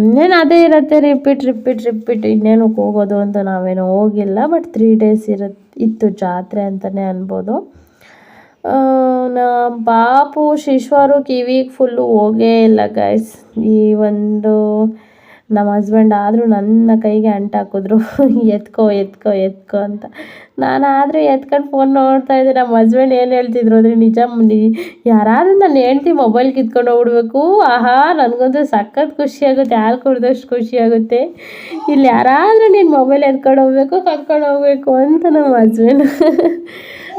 Speaker 1: ಇನ್ನೇನು ಅದೇ ಇರುತ್ತೆ. ರಿಪೀಟ್ ರಿಪೀಟ್ ರಿಪೀಟ್ ಇನ್ನೇನಕ್ಕೆ ಹೋಗೋದು ಅಂತ ನಾವೇನು ಹೋಗಿಲ್ಲ. ಬಟ್ ತ್ರೀ ಡೇಸ್ ಇರುತ್ತೆ ಇತ್ತು ಜಾತ್ರೆ ಅಂತಲೇ ಅನ್ಬೋದು. ನಾ ಪಾಪು ಶಿಶ್ವರು ಕಿವಿಗೆ ಫುಲ್ಲು ಹೋಗೇ ಇಲ್ಲ ಗೈಸ್ ಈ ಒಂದು ನಮ್ಮ ಹಸ್ಬೆಂಡ್ ಆದರೂ ನನ್ನ ಕೈಗೆ ಅಂಟಾಕಿದ್ರು ಎತ್ಕೋ ಎತ್ಕೋ ಎತ್ಕೋ ಅಂತ. ನಾನು ಆದರೆ ಎತ್ಕೊಂಡು ಫೋನ್ ನೋಡ್ತಾ ಇದ್ದೆ. ನಮ್ಮ ಹಸ್ಬೆಂಡ್ ಏನು ಹೇಳ್ತಿದ್ರು ಅಂದರೆ ನಿಜ ಯಾರಾದರೂ ನನ್ನ ಹೇಳ್ತೀನಿ ಮೊಬೈಲ್ ಕಿತ್ಕೊಂಡು ಹೋಗ್ಬಿಡ್ಬೇಕು. ಆಹಾ ನನಗಂತೂ ಸಖತ್ ಖುಷಿಯಾಗುತ್ತೆ ಯಾರು ಕುಡ್ದಷ್ಟು ಖುಷಿಯಾಗುತ್ತೆ ಇಲ್ಲಿ ಯಾರಾದರೂ ನೀನು ಮೊಬೈಲ್ ಎತ್ಕೊಂಡು ಹೋಗ್ಬೇಕು, ಕರ್ಕೊಂಡು ಹೋಗ್ಬೇಕು ಅಂತ ನಮ್ಮ ಹಸ್ಬೆಂಡ್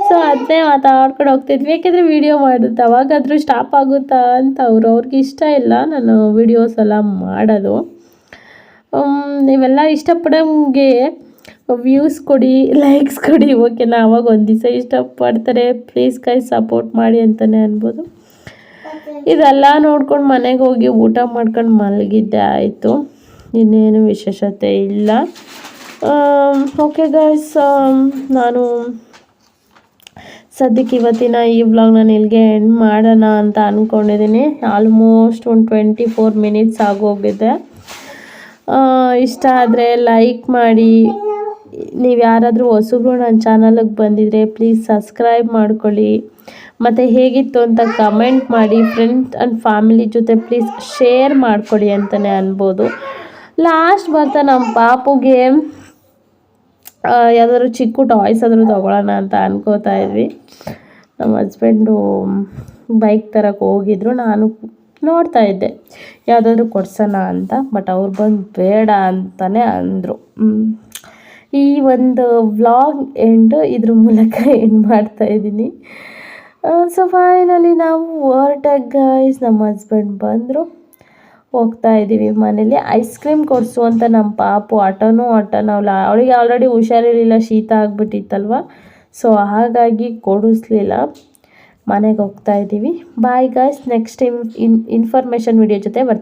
Speaker 1: ಸೊ ಅದನ್ನೇ ಮಾತಾಡ್ಕೊಂಡು ಹೋಗ್ತಿದ್ವಿ. ಯಾಕೆಂದರೆ ವೀಡಿಯೋ ಮಾಡುತ್ತೆ ಅವಾಗಾದರೂ ಸ್ಟಾಪ್ ಆಗುತ್ತಾ ಅಂತ ಅವರು, ಅವ್ರಿಗೆ ಇಷ್ಟ ಇಲ್ಲ. ನಾನು ವೀಡಿಯೋಸ್ ಎಲ್ಲ ಮಾಡೋದು. ನೀವೆಲ್ಲ ಇಷ್ಟಪಡೋಂಗೆ ವ್ಯೂಸ್ ಕೊಡಿ ಲೈಕ್ಸ್ ಕೊಡಿ. ಓಕೆನಾ ಅವಾಗ ಒಂದು ದಿವಸ ಇಷ್ಟಪಡ್ತಾರೆ. ಪ್ಲೀಸ್ ಕೈ ಸಪೋರ್ಟ್ ಮಾಡಿ ಅಂತಲೇ ಅನ್ಬೋದು. ಇದೆಲ್ಲ ನೋಡ್ಕೊಂಡು ಮನೆಗೆ ಹೋಗಿ ಊಟ ಮಾಡ್ಕೊಂಡು ಮಲಗಿದ್ದೆ ಆಯಿತು. ಇನ್ನೇನು ವಿಶೇಷತೆ ಇಲ್ಲ. ಓಕೆ ಗಾಯ್ಸ್ ನಾನು ಸದ್ಯಕ್ಕೆ ಇವತ್ತಿನ ಈ ವ್ಲಾಗ್ ನಾನು ಇಲ್ಲಿಗೆ ಎಂಡ್ ಮಾಡೋಣ ಅಂತ ಅಂದ್ಕೊಂಡಿದ್ದೀನಿ ಆಲ್ಮೋಸ್ಟ್ ಒಂದು ಟ್ವೆಂಟಿ ಫೋರ್ ಮಿನಿಟ್ಸ್ ಆಗೋಗಿದೆ. ಇಷ್ಟ ಆದರೆ ಲೈಕ್ ಮಾಡಿ. ನೀವು ಯಾರಾದರೂ ಹೊಸಬ್ರು ನನ್ನ ಚಾನಲಿಗೆ ಬಂದಿದ್ರೆ ಪ್ಲೀಸ್ ಸಬ್ಸ್ಕ್ರೈಬ್ ಮಾಡ್ಕೊಳ್ಳಿ. ಮತ್ತು ಹೇಗಿತ್ತು ಅಂತ ಕಮೆಂಟ್ ಮಾಡಿ. ಫ್ರೆಂಡ್ಸ್ ಆ್ಯಂಡ್ ಫ್ಯಾಮಿಲಿ ಜೊತೆ ಪ್ಲೀಸ್ ಶೇರ್ ಮಾಡ್ಕೊಳ್ಳಿ ಅಂತಲೇ ಅನ್ಬೋದು. ಲಾಸ್ಟ್ ಬರ್ತಾ ನಮ್ಮ ಪಾಪುಗೆ ಯಾವ್ದಾದ್ರು ಚಿಕ್ಕ ಟಾಯ್ಸ್ ಆದರೂ ತೊಗೊಳ್ಳೋಣ ಅಂತ ಅನ್ಕೋತಾ ಇದ್ವಿ. ನಮ್ಮ ಹಸ್ಬೆಂಡು ಬೈಕ್ ತರಕ್ಕೆ ಹೋಗಿದ್ರು. ನಾನು ನೋಡ್ತಾ ಇದ್ದೆ. ಯಾವುದಾದ್ರೂ ಕೊಡ್ಸೋಣ ಅಂತ, ಬಟ್ ಅವ್ರು ಬಂದು ಬೇಡ ಅಂತಲೇ ಅಂದರು. ಈ ಒಂದು ವ್ಲಾಗ್ ಎಂಡು ಇದ್ರ ಮೂಲಕ ಎಂಡ್ ಮಾಡ್ತಾ ಇದ್ದೀನಿ. ಸೊ ಫೈನಲಿ ನಾವು ಹೊರಟಾಗ ಗೈಸ್ ನಮ್ಮ ಹಸ್ಬೆಂಡ್ ಬಂದರು. ಹೋಗ್ತಾ ಇದ್ದೀವಿ ಮನೇಲಿ. ಐಸ್ ಕ್ರೀಮ್ ಕೊಡಿಸು ಅಂತ ನಮ್ಮ ಪಾಪು. ಆಟೋನೂ ಆಟೋ ನಾವು ಅವಳಿಗೆ ಆಲ್ರೆಡಿ ಹುಷಾರಿರಲಿಲ್ಲ. ಶೀತ ಆಗಿಬಿಟ್ಟಿತ್ತಲ್ವ? ಸೊ ಹಾಗಾಗಿ ಕೊಡಿಸ್ಲಿಲ್ಲ. ಮನೆಗೆ ಹೋಗ್ತಾ ಇದ್ದೀವಿ. Bye guys next time in information video ಜೊತೆ ಬರ್ತೀನಿ